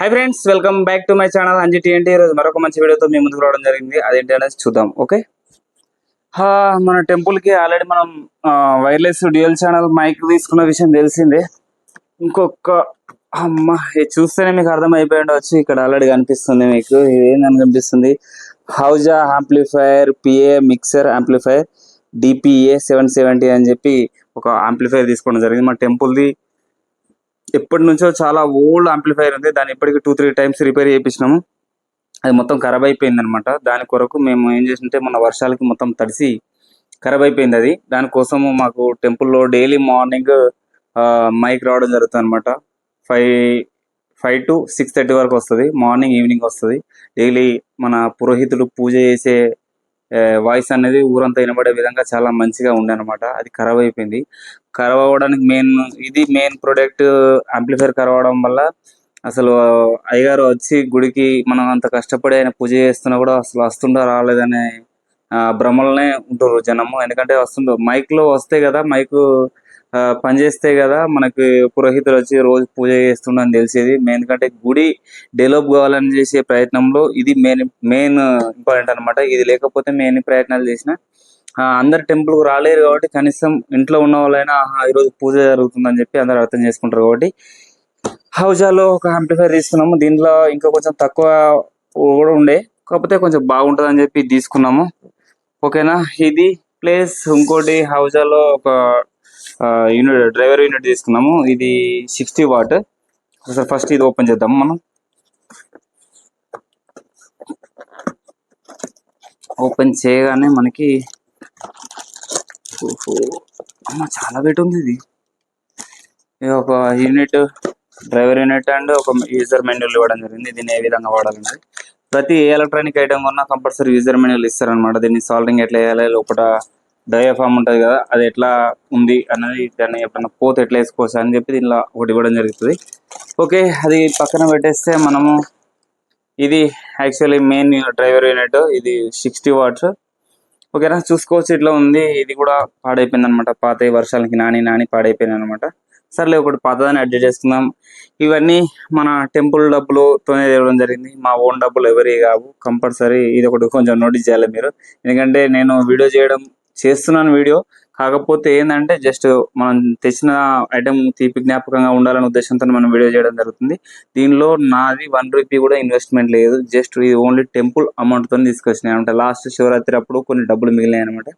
Hi friends welcome back to my channel Anji TNT ఈరోజు మరొక మంచి వీడియోతో మేము ముందుకు రావడం జరిగింది. అదేంటి అనేది చూద్దాం ఓకే మన టెంపుల్కి ఆల్రెడీ మనం వైర్లెస్ డ్యూయల్ ఛానల్ మైక్ తీసుకున్న విషయం తెలిసిందే. ఇంకొక అమ్మ చూస్తేనే మీకు అర్థం అయిపోయి ఉండవచ్చు ఇక్కడ ఆల్రెడీ కనిపిస్తుంది మీకు. ఇదేందని కనిపిస్తుంది? హౌజా amplifier PA mixer amplifier DPA seven seventy అని చెప్పి ఒక ఆంప్లిఫైర్ తీసుకోవడం జరిగింది. మన టెంపుల్ది ఎప్పటి నుంచో చాలా ఓల్డ్ ఆంప్లిఫైర్ ఉంది. దాన్ని ఇప్పటికీ టూ త్రీ టైమ్స్ రిపేర్ చేయించినాము అది మొత్తం ఖరాబ్ అయిపోయింది అనమాట దాని కొరకు మేము ఏం చేసింటే మన వర్షాలకి మొత్తం తడిసి ఖరాబ్ అయిపోయింది అది. దానికోసము మాకు టెంపుల్లో డైలీ మార్నింగ్ మైక్ రావడం జరుగుతుంది అనమాట five five to six thirty వరకు వస్తుంది. మార్నింగ్ ఈవినింగ్ వస్తుంది. డైలీ మన పురోహితుడు పూజ చేసే వాయిస్ అనేది ఊరంతా వినబడే విధంగా చాలా మంచిగా ఉండే అనమాట అది ఖరాబ్ అయిపోయింది. ఖరాబ్ అవ్వడానికి మెయిన్ ఇది మెయిన్ ప్రొడక్ట్ అంప్లిఫైర్ ఖరాబ్ అవడం వల్ల అసలు అయ్యగారు వచ్చి గుడికి మనం అంత కష్టపడి ఆయన పూజ చేస్తున్నా కూడా అసలు వస్తుండో రాలేదనే ఆ, భ్రమలనే ఉంటారు జనము. ఎందుకంటే వస్తుండో మైక్లో వస్తే కదా మైక్ పనిచేస్తే కదా మనకి పురోహితులు వచ్చి రోజు పూజ చేస్తుండని తెలిసేది. ఎందుకంటే గుడి డెవలప్ కావాలని చేసే ప్రయత్నంలో ఇది మెయిన్ మెయిన్ ఇంపార్టెంట్ అన్నమాట. ఇది లేకపోతే మేము ఎన్ని ప్రయత్నాలు చేసినా అందరు టెంపుల్ రాలేరు కాబట్టి కనీసం ఇంట్లో ఉన్న వాళ్ళైనా ఆహా, ఈ రోజు పూజ జరుగుతుందని చెప్పి అందరు అర్థం చేసుకుంటారు కాబట్టి హౌజాలో ఒక అంప్లిఫైర్ తీసుకున్నాము. దీంట్లో ఇంకా కొంచెం తక్కువ కూడా ఉండే కాకపోతే కొంచెం బాగుంటుంది అని చెప్పి తీసుకున్నాము. ఓకేనా? ఇది ప్లేస్ ఇంకోటి హౌజాలో ఒక యూనిట్ డ్రైవర్ యూనిట్ తీసుకున్నాము. ఇది సిక్స్టీ వాట్. ఒకసారి ఫస్ట్ ఇది ఓపెన్ చేద్దాం మనం. ఓపెన్ చేయగానే మనకి ఓహో, అమ్మ చాలా వెయిట్ ఉంది ఇది. ఇది ఒక యూనిట్ డ్రైవర్ యూనిట్ అండ్ ఒక యూజర్ మెన్యూల్ ఇవ్వడం జరిగింది. దీన్ని ఏ విధంగా వాడాలన్నది ప్రతి ఎలక్ట్రానిక్ ఐటమ్ కొన్నా కంపల్సరీ యూజర్ మెన్యూల్ ఇస్తారనమాట దీన్ని సాల్వింగ్ ఎట్లా వేయాలి లోపల డయాఫామ్ ఉంటుంది కదా అది ఎట్లా ఉంది అన్నది దాన్ని ఎప్పుడైనా పోతే ఎట్లా వేసుకోవచ్చు అని చెప్పి దీనిలో ఒకటి ఇవ్వడం జరుగుతుంది. ఓకే అది పక్కన పెట్టేస్తే మనము ఇది యాక్చువల్లీ మెయిన్ డ్రైవర్ యూనిట్ ఇది సిక్స్టీ వాట్స్ ఓకేనా చూసుకోవచ్చు ఇట్లా ఉంది ఇది కూడా పాడైపోయింది అనమాట పాత వర్షాలకి నాని నాని పాడైపోయింది అనమాట సర్లే ఒకటి పాతదని అడ్జస్ట్ చేసుకుందాం. ఇవన్నీ మన టెంపుల్ డబ్బులుతోనే తేవడం జరిగింది. మా ఓన్ డబ్బులు ఎవరి కావు కంపల్సరీ ఇది ఒకటి కొంచెం నోటీస్ చేయాలి మీరు. ఎందుకంటే నేను వీడియో చేయడం చేస్తున్నాను వీడియో. కాకపోతే ఏంటంటే జస్ట్ మనం తెచ్చిన ఐటమ్ తీపి జ్ఞాపకంగా ఉండాలనే ఉద్దేశంతో మనం వీడియో చేయడం జరుగుతుంది. దీనిలో నాది వన్ రూపీ కూడా ఇన్వెస్ట్మెంట్ లేదు. జస్ట్ ఇది ఓన్లీ టెంపుల్ అమౌంట్తో తీసుకొచ్చినాయి అనమాట లాస్ట్ శివరాత్రి అప్పుడు కొన్ని డబ్బులు మిగిలినాయి అనమాట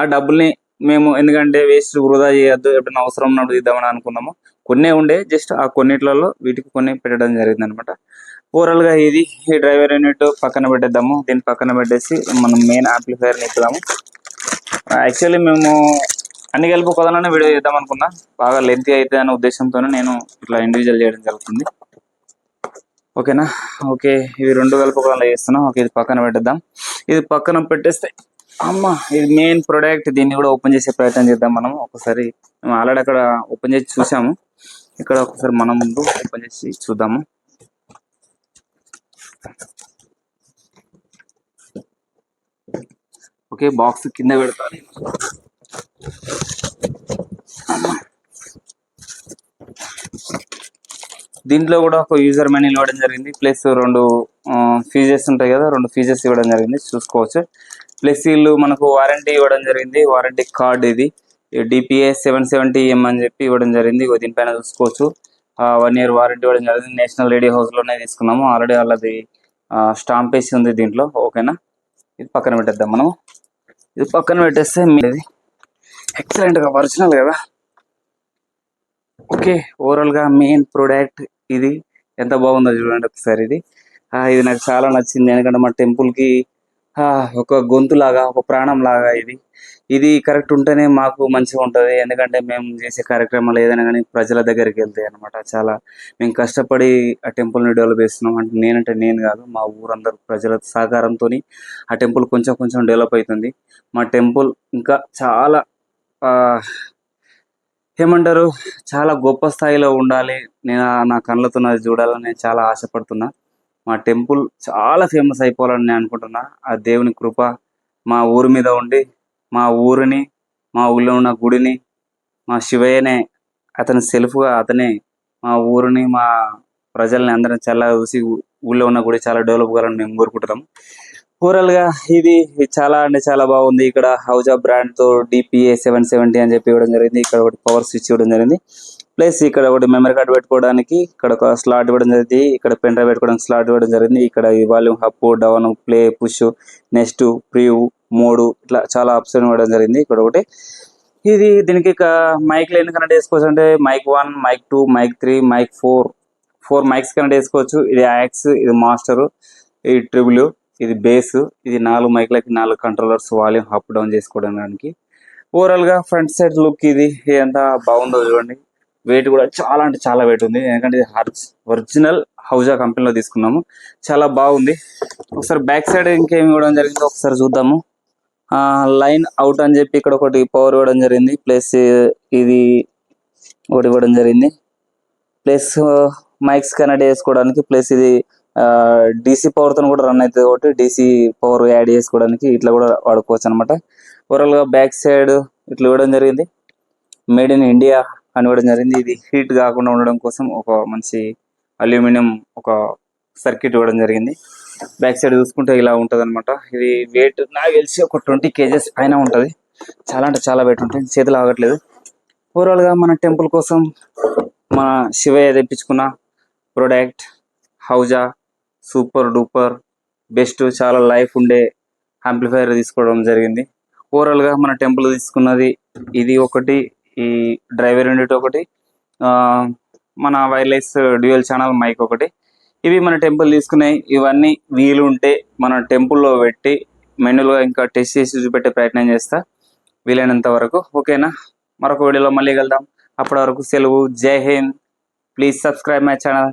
ఆ డబ్బుల్ని మేము ఎందుకంటే వేస్ట్ వృధా చేయొద్దు ఎప్పుడైనా అవసరం ఉన్నప్పుడు ఇద్దామని అనుకున్నాము. కొన్నే ఉండే జస్ట్ ఆ కొన్నిట్లలో వీటికి కొన్ని పెట్టడం జరిగింది అనమాట ఓవరాల్గా ఇది ఈ డ్రైవర్ యూనిట్ పక్కన పెట్టేద్దాము. దీన్ని పక్కన పెట్టేసి మనం మెయిన్ ఆంప్లిఫైర్ ఇద్దాము. యాక్చువల్లీ మేము అన్ని కలిపి ఒకదానే వీడియో చేద్దాం అనుకున్నా. బాగా లెంతీ అయితే అనే ఉద్దేశంతోనే నేను ఇట్లా ఇండివిజువల్ చేయడం జరుగుతుంది. ఓకేనా? ఓకే ఇవి రెండు కలిపి ఒకదానిలో చేస్తున్నాం. ఓకే ఇది పక్కన పెట్టేద్దాం. ఇది పక్కన పెట్టేస్తే అమ్మ ఇది మెయిన్ ప్రొడక్ట్ దీన్ని కూడా ఓపెన్ చేసే ప్రయత్నం చేద్దాం మనం. ఒకసారి మేము ఆల్రెడీ అక్కడ ఓపెన్ చేసి చూసాము. ఇక్కడ ఒకసారి మనం ముందు ఓపెన్ చేసి చూద్దాము. ఓకే బాక్స్ కింద పెడతాను దీంట్లో కూడా ఒక యూజర్ మెనీలు ఇవ్వడం జరిగింది. ప్లస్ రెండు ఫీజెస్ ఉంటాయి కదా రెండు ఫీజెస్ ఇవ్వడం జరిగింది. చూసుకోవచ్చు. ప్లస్ వీళ్ళు మనకు వారంటీ ఇవ్వడం జరిగింది. వారంటీ కార్డ్ ఇది. డిపిఏ సెవెన్ సెవెంటీ ఎం అని చెప్పి ఇవ్వడం జరిగింది. దీనిపైన చూసుకోవచ్చు. వన్ ఇయర్ వారంటీ ఇవ్వడం జరిగింది. నేషనల్ రేడియో హౌస్లోనే తీసుకున్నాము. ఆల్రెడీ వాళ్ళది స్టాంప్ వేసి ఉంది దీంట్లో. ఓకేనా ఇది పక్కన పెట్టేద్దాం మనం ఇది పక్కన పెట్టేస్తే మీది. ఎక్సలెంట్గా ఒరిజినల్ కదా? ఓకే ఓవరాల్గా మెయిన్ ప్రోడక్ట్ ఇది. ఎంత బాగుందో చూడండి ఒకసారి ఇది. ఆ, ఇది నాకు చాలా నచ్చింది. ఎందుకంటే మా టెంపుల్కి ఒక గొంతు లాగా ఒక ప్రాణం లాగా ఇది. ఇది కరెక్ట్ ఉంటేనే మాకు మంచిగా ఉంటుంది. ఎందుకంటే మేము చేసే కార్యక్రమాలు ఏదైనా కానీ ప్రజల దగ్గరికి వెళ్తాయి అనమాట చాలా మేము కష్టపడి ఆ టెంపుల్ని డెవలప్ చేస్తున్నాం. అంటే నేనంటే నేను కాదు మా ఊరందరూ ప్రజల సహకారంతో ఆ టెంపుల్ కొంచెం కొంచెం డెవలప్ అవుతుంది. మా టెంపుల్ ఇంకా చాలా ఆ, ఏమంటారు చాలా గొప్ప స్థాయిలో ఉండాలి. నేను నా కళ్ళతో నాది చూడాలని నేను చాలా ఆశపడుతున్నా. మా టెంపుల్ చాలా ఫేమస్ అయిపోవాలని నేను అనుకుంటున్నా. ఆ దేవుని కృప మా ఊరి మీద ఉండి మా ఊరిని మా ఊళ్ళో ఉన్న గుడిని మా శివయ్యనే అతని సెల్ఫ్గా అతనే మా ఊరిని మా ప్రజల్ని అందరిని చాలా చూసి ఊళ్ళో ఉన్న గుడి చాలా డెవలప్ కావాలని మేము కోరుకుంటున్నాం. ఓవరాల్గా ఇది చాలా అంటే చాలా బాగుంది. ఇక్కడ హౌజా బ్రాండ్తో డిపిఏ సెవెన్ సెవెంటీ అని చెప్పి ఇవ్వడం జరిగింది. ఇక్కడ ఒకటి పవర్ స్విచ్ ఇవ్వడం జరిగింది. ప్లస్ ఇక్కడ ఒకటి మెమరీ కార్డ్ పెట్టుకోవడానికి ఇక్కడ ఒక స్లాట్ ఇవ్వడం జరిగింది. ఇక్కడ పెన్ డ్రైవ్ పెట్టుకోవడానికి స్లాట్ ఇవ్వడం జరిగింది. ఇక్కడ ఈ volume up down play push next prev mode ఇట్లా చాలా ఆప్షన్ ఇవ్వడం జరిగింది. ఇక్కడ ఒకటి. ఇది దీనికి ఇక మైక్ లేని కనెక్ట్ చేసుకోవచ్చు అంటే mic one mic two mic three mic four four mics connect చేసుకోవచ్చు ఇది యాక్స్ ఇది మాస్టర్ ఇది ట్రిబుల్ ఇది బేస్ ఇది నాలుగు మైక్లకి నాలుగు కంట్రోలర్స్ వాల్యూమ్ అప్ డౌన్ చేసుకోవడానికి. ఓవరాల్గా ఫ్రంట్ సైడ్ లుక్ ఇది ఎంత బాగుందో చూడండి. వెయిట్ కూడా చాలా అంటే చాలా వెయిట్ ఉంది. ఎందుకంటే ఇది ఒరిజినల్ హౌజా కంపెనీలో తీసుకున్నాము. చాలా బాగుంది. ఒకసారి బ్యాక్ సైడ్ ఇంకేమి ఇవ్వడం జరిగిందో ఒకసారి చూద్దాము. లైన్ అవుట్ అని చెప్పి ఇక్కడ ఒకటి పవర్ ఇవ్వడం జరిగింది. ప్లస్ ఇది ఒకటి ఇవ్వడం జరిగింది. ప్లస్ మైక్స్ కనెక్ట్ చేసుకోవడానికి ప్లస్ ఇది డీసీ పవర్తో కూడా రన్ అవుతుంది కాబట్టి డీసీ పవర్ యాడ్ చేసుకోవడానికి ఇట్లా కూడా వాడుకోవచ్చు అనమాట ఓవరాల్గా బ్యాక్ సైడ్ ఇట్లా ఇవ్వడం జరిగింది. మేడ్ ఇన్ ఇండియా అని జరిగింది. ఇది హీట్ కాకుండా ఉండడం కోసం ఒక మంచి అల్యూమినియం ఒక సర్క్యూట్ ఇవ్వడం జరిగింది. బ్యాక్ సైడ్ చూసుకుంటే ఇలా ఉంటుంది అనమాట ఇది వెయిట్ నాకు తెలిసి ఒక ట్వంటీ కేజెస్ పైన ఉంటది. చాలా అంటే చాలా వెయిట్ ఉంటుంది. చేతులు ఆగట్లేదు. ఓవరాల్గా మన టెంపుల్ కోసం మన శివయ్య తెప్పించుకున్న ప్రొడక్ట్ హౌజా సూపర్ డూపర్ బెస్ట్ చాలా లైఫ్ ఉండే యాంప్లిఫైర్ తీసుకోవడం జరిగింది. ఓవరాల్గా మన టెంపుల్ తీసుకున్నది ఇది ఒకటి. ఈ డ్రైవర్ యూనిట్ ఒకటి ఆ, మన వైర్లెస్ డ్యూయల్ ఛానల్ మైక్ ఒకటి. ఇవి మన టెంపుల్ తీసుకున్నాయి ఇవన్నీ వీలు ఉంటే మన టెంపుల్లో పెట్టి మెనూలో ఇంకా టెస్ట్ చేసి చూపెట్టే ప్రయత్నం చేస్తా. వీలైనంత వరకు. ఓకేనా? మరొక వీడియోలో మళ్ళీ కలుద్దాం. అప్పటి వరకు సెలవు. Jai Hind. Please subscribe my channel.